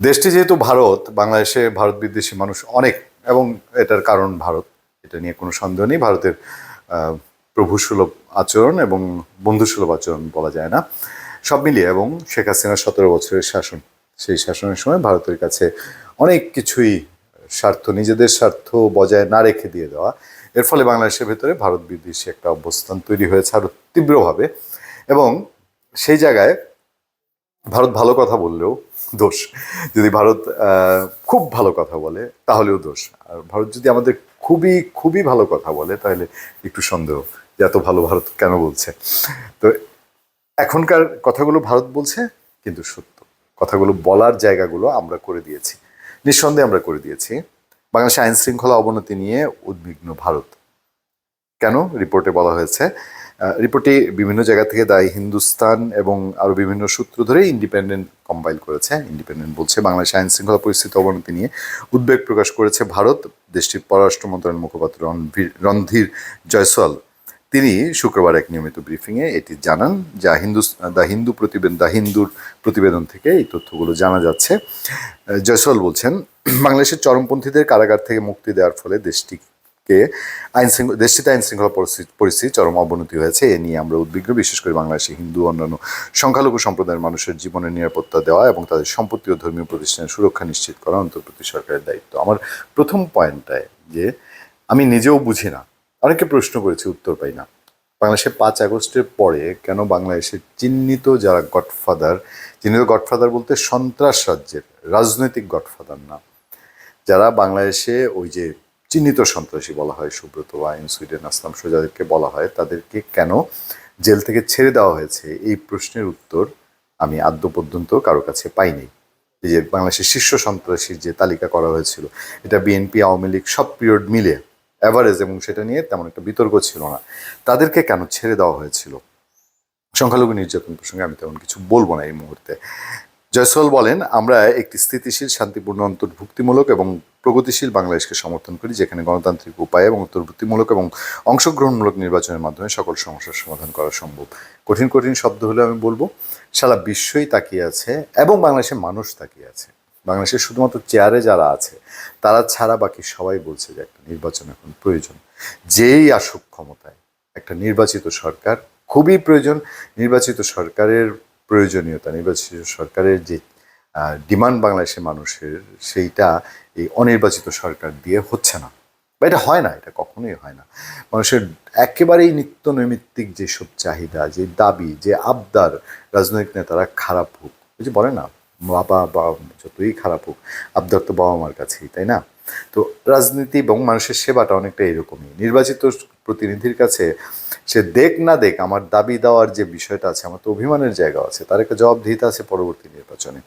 দেশটি যেহেতু ভারত, বাংলাদেশে ভারত বিদ্বেষী মানুষ অনেক এবং এটার কারণ ভারত। এটা নিয়ে কোনো সন্দেহ নেই। ভারতের প্রভুসুলভ আচরণ এবং বন্ধুসুলভ আচরণ বলা যায় না। সব মিলিয়ে এবং শেখ হাসিনার সতেরো বছরের শাসন, সেই শাসনের সময় ভারতের কাছে অনেক কিছুই স্বার্থ, নিজেদের স্বার্থ বজায় না রেখে দিয়ে দেওয়া। এর ফলে বাংলাদেশের ভেতরে ভারত বিদ্বেষী একটা অবস্থান তৈরি হয়েছে আরও তীব্রভাবে এবং সেই জায়গায় ভারত ভালো কথা বললেও দোষ। যদি ভারত খুব ভালো কথা বলে, তাহলেও দোষ। আর ভারত যদি আমাদের খুবই খুবই ভালো কথা বলে, তাহলে একটু সন্দেহ যে এত ভালো ভারত কেন বলছে। তো এখনকার কথাগুলো ভারত বলছে, কিন্তু সত্য। কথাগুলো বলার জায়গাগুলো আমরা করে দিয়েছি। নিঃসন্দেহে আমরা করে দিয়েছি। বাংলাদেশে আইন শৃঙ্খলা অবনতি নিয়ে উদ্বিগ্ন ভারত। কেন? রিপোর্টে বলা হয়েছে রিপোর্টটি বিভিন্ন জায়গা থেকে দায়ী হিন্দুস্তান এবং আরও বিভিন্ন সূত্র ধরে ইন্ডিপেন্ডেন্ট কম্পাইল করেছে। ইন্ডিপেন্ডেন্ট বলছে, বাংলাদেশ আইন শৃঙ্খলা পরিস্থিতি অবনতি নিয়ে উদ্বেগ প্রকাশ করেছে ভারত, দেশটির পররাষ্ট্র মন্ত্রণালয়ের মুখপাত্র রণভীর- রণধীর জয়সওয়াল। তিনি শুক্রবার এক নিয়মিত ব্রিফিংয়ে এটি জানান, যা হিন্দু দ্য হিন্দু প্রতিবেদন, দ্য হিন্দুর প্রতিবেদন থেকে এই তথ্যগুলো জানা যাচ্ছে। জয়সওয়াল বলছেন, বাংলাদেশের চরমপন্থীদের কারাগার থেকে মুক্তি দেওয়ার ফলে দেশটিকে আইন দেশটিতে আইন শৃঙ্খলা পরিস্থিতি পরিস্থিতি চরম অবনতি হয়েছে। এ নিয়ে আমরা উদ্বিগ্ন, বিশেষ করে বাংলাদেশে হিন্দু, অন্যান্য সংখ্যালঘু সম্প্রদায়ের মানুষের জীবনের নিরাপত্তা দেওয়া এবং তাদের সম্পত্তি ও ধর্মীয় প্রতিষ্ঠানের সুরক্ষা নিশ্চিত করা অন্তর্বর্তী সরকারের দায়িত্ব। আমার প্রথম পয়েন্টটায় যে আমি নিজেও বুঝি না। অনেকে প্রশ্ন করেছি, উত্তর পাই না। বাংলাদেশে পাঁচ আগস্টের পরে কেন বাংলাদেশের চিহ্নিত যারা গডফাদার, চিহ্নিত গডফাদার বলতে সন্ত্রাস রাজ্যের, রাজনৈতিক গডফাদার না, যারা বাংলাদেশে ওই যে চিহ্নিত সন্ত্রাসী বলা হয়, সুব্রত আইন সুইডেন আসলাম সোজাদেরকে বলা হয়, তাদেরকে কেন জেল থেকে ছেড়ে দেওয়া হয়েছে? এই প্রশ্নের উত্তর আমি আদ্য পর্যন্ত কারও কাছে পাইনি। যে বাংলাদেশের শীর্ষ সন্ত্রাসীর যে তালিকা করা হয়েছিল, এটা বিএনপি, আওয়ামী লীগ সব পিরিয়ড মিলে অ্যাভারেজ এবং সেটা নিয়ে তেমন একটা বিতর্ক ছিল না। তাদেরকে কেন ছেড়ে দেওয়া হয়েছিল? সংখ্যালঘু নির্যাতন প্রসঙ্গে আমি তেমন কিছু বলব না এই মুহূর্তে। জয়সল বলেন, আমরা একটি স্থিতিশীল, শান্তিপূর্ণ, অন্তর্ভুক্তিমূলক এবং প্রগতিশীল বাংলাদেশকে সমর্থন করি, যেখানে গণতান্ত্রিক উপায় এবং অন্তর্ভুক্তিমূলক এবং অংশগ্রহণমূলক নির্বাচনের মাধ্যমে সকল সমস্যার সমাধান করা সম্ভব। কঠিন কঠিন শব্দ হলে আমি বলব, সারা বিশ্বই তাকিয়ে আছে এবং বাংলাদেশের মানুষ তাকিয়ে আছে। বাংলাদেশের শুধুমাত্র চেয়ারে যারা আছে, তারা ছাড়া বাকি সবাই বলছে যে একটা নির্বাচন এখন প্রয়োজন। যেই আসুক ক্ষমতায়, একটা নির্বাচিত সরকার খুবই প্রয়োজন। নির্বাচিত সরকারের প্রয়োজনীয়তা, নির্বাচিত সরকারের যে ডিমান্ড বাংলাদেশের মানুষের সেইটা এই অনির্বাচিত সরকার দিয়ে হচ্ছে না। বা এটা হয় না, এটা কখনোই হয় না। মানুষের একেবারেই নিত্য নৈমিত্তিক যেসব চাহিদা, যে দাবি, যে আবদার রাজনৈতিক নেতারা খারাপ হোক, ওই যে বলে না বাবা বা যতই খারাপ হোক, আবদার তো বাবা মার কাছেই, তাই না? তো রাজনীতি এবং মানুষের সেবাটা অনেকটা এরকমই। নির্বাচিত প্রতিনিধির কাছে সে দেখ না দেখ আমার দাবি দেওয়ার যে বিষয়টা আছে, আমার তো অভিমানের জায়গা আছে, তার একটা জবাবদিহিতা আছে পরবর্তী নির্বাচনে।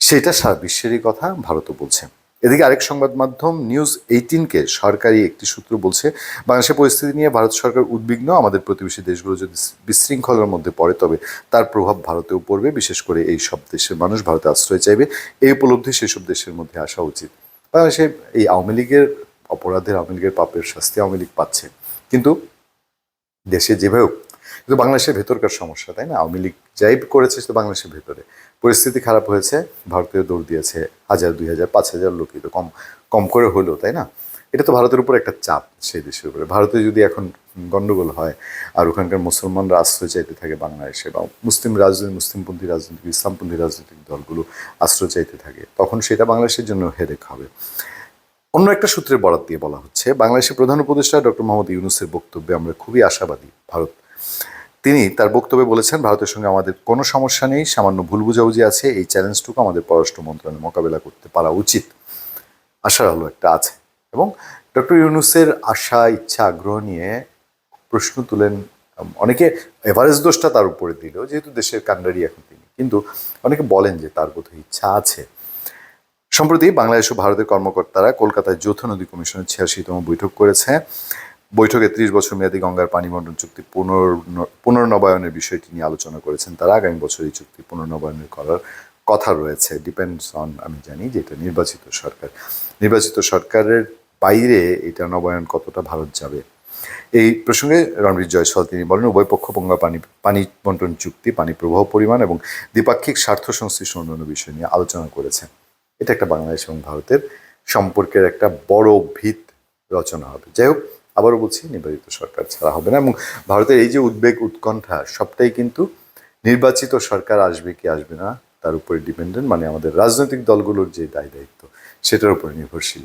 সেটা সারা বিশ্বেরই কথা, ভারতও বলছে। এদিকে আরেক সংবাদ মাধ্যম নিউজ এইটিনকে সরকারি একটি সূত্র বলছে, বাংলাদেশের পরিস্থিতি নিয়ে ভারত সরকার উদ্বিগ্ন, আমাদের প্রতিবেশী দেশগুলো যদি বিশৃঙ্খলার মধ্যে পড়ে, তবে তার প্রভাব ভারতেও পড়বে, বিশেষ করে এই সব দেশের মানুষ ভারতে আশ্রয় চাইবে। এই উপলব্ধি সেসব দেশের মধ্যে আসা উচিত। বাংলাদেশে এই আওয়ামী লীগের অপরাধের, আওয়ামী লীগের পাপের শাস্তি আওয়ামী লীগ পাচ্ছে। কিন্তু দেশে যেভাবে কিন্তু বাংলাদেশের ভেতরকার সমস্যা, তাই না? আওয়ামী লীগ যাই করেছে সেটা বাংলাদেশের ভেতরে। পরিস্থিতি খারাপ হয়েছে, ভারতীয় দৌড় দিয়েছে হাজার, দুই হাজার, পাঁচ হাজার লোকই তো কম কম করে হলো, তাই না? এটা তো ভারতের উপর একটা চাপ সেই দেশের উপরে। ভারতে যদি এখন গণ্ডগোল হয় আর ওখানকার মুসলমানরা আশ্রয় চাইতে থাকে বাংলাদেশে বা মুসলিম রাজনীতি, মুসলিমপন্থী রাজনীতি, ইসলামপন্থী রাজনৈতিক দলগুলো আশ্রয় চাইতে থাকে, তখন সেটা বাংলাদেশের জন্য হেডেক হবে। অন্য একটা সূত্রে বরাত দিয়ে বলা হচ্ছে, বাংলাদেশের প্রধান উপদেষ্টা ডক্টর মোহাম্মদ ইউনুসের বক্তব্যে আমরা খুবই আশাবাদী ভারত। তিনি তার বক্তব্যে বলেছেন, ভারতের সঙ্গে আমাদের কোনো সমস্যা নেই, সামান্য ভুল বুঝাবুঝি আছে, এই চ্যালেঞ্জটুকু আমাদের পররাষ্ট্র মন্ত্রণালয় মোকাবেলা করতে পারা উচিত। আশার আলো একটা আছে। এবং ডক্টর ইউনুসের আশা, ইচ্ছা, আগ্রহ নিয়ে প্রশ্ন তুলেন অনেকে এভারেজ দোষটা তার উপরে দিল, যেহেতু দেশের কান্ডারি এখন তিনি। কিন্তু অনেকে বলেন যে তার বোধহয় ইচ্ছা আছে। সম্প্রতি বাংলাদেশ ও ভারতের কর্মকর্তারা কলকাতায় যৌথ নদী কমিশনের ছিয়াশিতম বৈঠক করেছে। বৈঠকে ত্রিশ বছর মেয়াদী গঙ্গার পানি বন্টন চুক্তি পুনর, পুনর্নবায়নের বিষয়টি নিয়ে আলোচনা করেছেন তারা। আগামী বছর এই চুক্তি পুনর্নবায়নের করার কথা রয়েছে। ডিপেন্ডস অন আমি জানি যে এটা নির্বাচিত সরকার। নির্বাচিত সরকারের বাইরে এটা নবায়ন কতটা ভারত যাবে? এই প্রসঙ্গে রণবীর জয়সওয়াল তিনি বলেন, উভয় পক্ষ গঙ্গা পানি পানি বন্টন চুক্তি, পানি প্রবাহ পরিমাণ এবং দ্বিপাক্ষিক স্বার্থ সংশ্লিষ্ট অন্যান্য বিষয় নিয়ে আলোচনা করেছেন। এটা একটা বাংলাদেশ এবং ভারতের সম্পর্কের একটা বড় ভিত রচনা হবে। যাই হোক, আবারও বলছি, নির্বাচিত সরকার ছাড়া হবে না এবং ভারতের এই যে উদ্বেগ, উৎকণ্ঠা, সবটাই কিন্তু নির্বাচিত সরকার আসবে কি আসবে না, তার উপরে ডিপেন্ডেন্ট মানে আমাদের রাজনৈতিক দলগুলোর যে দায় দায়িত্ব, সেটার উপরে নির্ভরশীল।